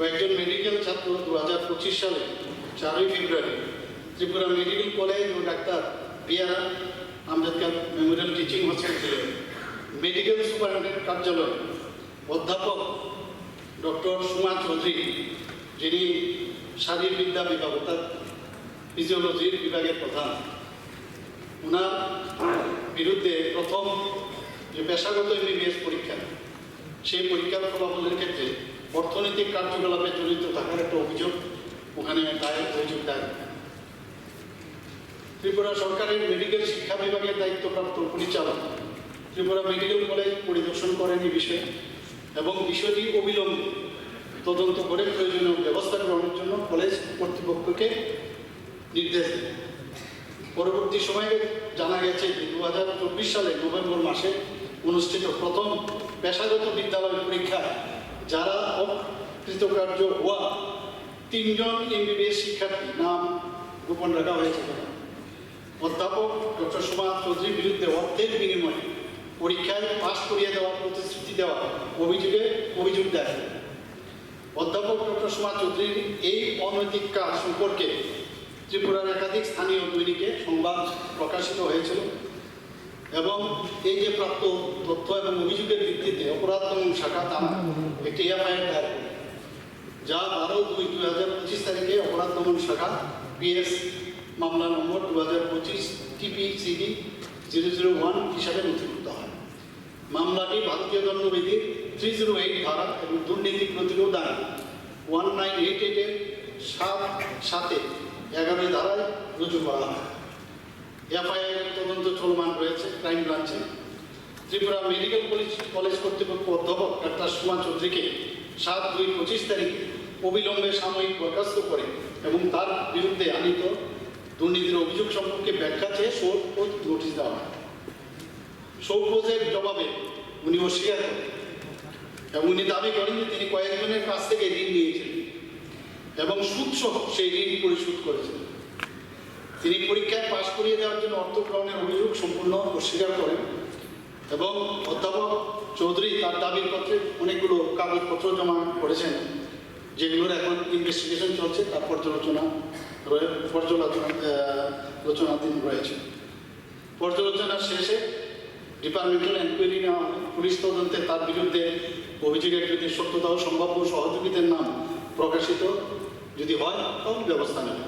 কয়েকজন মেডিকেল ছাত্র দু হাজার পঁচিশ সালে চারই ফেব্রুয়ারি ত্রিপুরা মেডিকেল কলেজ ও ডাক্তার আর আম্বেদকর মেমোরিয়াল টিচিং হসপিটালে মেডিকেল সুপারিনটেন্ডেন্ট কার্যালয় অধ্যাপক ডক্টর সুমা চৌধুরী, যিনি শারীরবিদ্যা বিভাগ অর্থাৎ ফিজিওলজির বিভাগের প্রধান। ওনার বিরুদ্ধে প্রথম যে পেশাগত এমবিবিএস পরীক্ষা, সেই পরীক্ষার ফলাফলের ক্ষেত্রে অর্থনৈতিক কার্যকলাপে জড়িত থাকার একটা অভিযোগ ওখানে দায়ের অভিযোগ দায়ের। ত্রিপুরা সরকারের মেডিকেল শিক্ষা বিভাগের দায়িত্বপ্রাপ্ত পরিচালক ত্রিপুরা মেডিকেল কলেজ পরিদর্শন করেন এই বিষয়ে এবং বিষয়টি অবিলম্বে তদন্ত করে প্রয়োজনীয় ব্যবস্থা গ্রহণের জন্য কলেজ কর্তৃপক্ষকে নির্দেশ দেন। পরবর্তী সময়ে জানা গেছে যে দু হাজার চব্বিশ সালে নভেম্বর মাসে অনুষ্ঠিত প্রথম পেশাগত বিদ্যালয় পরীক্ষায় যারা অকৃতকার্য হওয়া তিনজন এমবিবিএস শিক্ষার্থী নাম গোপন রাখা হয়েছে অধ্যাপক ডক্টর সুমাত চৌধুরীর বিরুদ্ধে অর্থের বিনিময়ে পরীক্ষায় পাশ করিয়ে দেওয়ার প্রতিশ্রুতি দেওয়া অভিযোগে অভিযোগ দেয় অধ্যাপক ডক্টর সুমাত চৌধুরীর এই অনৈতিক কাজ সম্পর্কে ত্রিপুরার একাধিক স্থানীয় দৈনিকে সংবাদ প্রকাশিত হয়েছিল এবং এই যে প্রাপ্ত তথ্য এবং অভিযোগের ভিত্তিতে অপরাধ দমন শাখা থানা একটি এফআইআর দায়ের করে। যা বারো দুই দুই হাজার পঁচিশ তারিখে অপরাধ দমন শাখা পিএস মামলা নম্বর দু হাজার পঁচিশ টিপিসিডি জিরো জিরো ওয়ান হিসাবে নথিভুক্ত হয়। মামলাটি ভারতীয় দণ্ডবিধির থ্রি জিরো এইট ধারা এবং দুর্নীতি প্রতিরোধ আইন ওয়ান নাইন এইট এইটের সাত সাথে এগারোই ধারায় রুজু করা হয়। এফআইআর তদন্ত চলমান রয়েছে, ক্রাইম ব্রাঞ্চে। ত্রিপুরা মেডিকেল কলেজ কলেজ কর্তৃপক্ষ অধ্যাপক ডাক্তার সুমা চৌধুরীকে সাত দুই পঁচিশ তারিখে অবিলম্বে সাময়িক বরখাস্ত করে এবং তার বিরুদ্ধে আনিত দুর্নীতির অভিযোগ সম্পর্কে ব্যাখ্যা চেয়ে শোধ নোটিশ দেওয়া হয়। শোকবোঝের জবাবে উনি অস্বীকার করেন। এবং উনি দাবি করেন যে তিনি কয়েকজনের কাছ থেকে ঋণ নিয়েছিলেন এবং সুদসহ সেই ঋণ পরিশোধ করেছিলেন তিনি পরীক্ষায় পাশ করিয়ে দেওয়ার জন্য অর্থ গ্রহণের অভিযোগ সম্পূর্ণ অস্বীকার করেন এবং অধ্যাপক চৌধুরী তার দাবির পত্রে অনেকগুলো কাগজপত্র জমা করেছেন, যেগুলোর এখন ইনভেস্টিগেশন চলছে, তার পর্যালোচনা পর্যালোচনা আলোচনাধীন রয়েছে। পর্যালোচনার শেষে ডিপার্টমেন্টাল এনকোয়ারি নেওয়া পুলিশ তদন্তে তার বিরুদ্ধে অভিযোগের যদি সত্যতা ও সম্ভাব্য সহযোগীদের নাম প্রকাশিত যদি হয় তাহলে ব্যবস্থা নেবে।